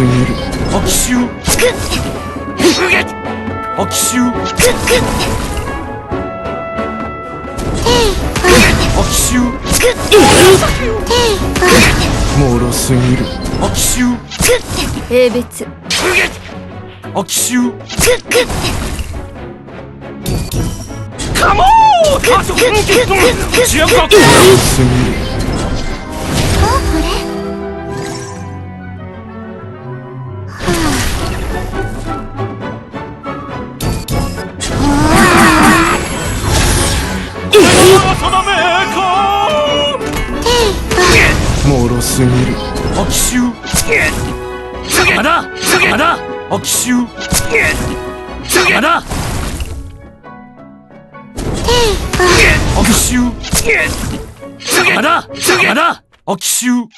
すぎる悪臭つくっげ悪臭くく悪臭つくもろすぎる悪臭つく平別ふげつくカモーカチョンキットン主役だもろすぎる 무슨 일이? 억슈 하나 하나 억슈 하나 억슈 하나 하나 억슈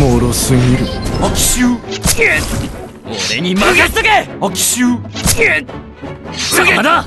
모로스 일이 억슈 오레니 마가스게 억슈 하나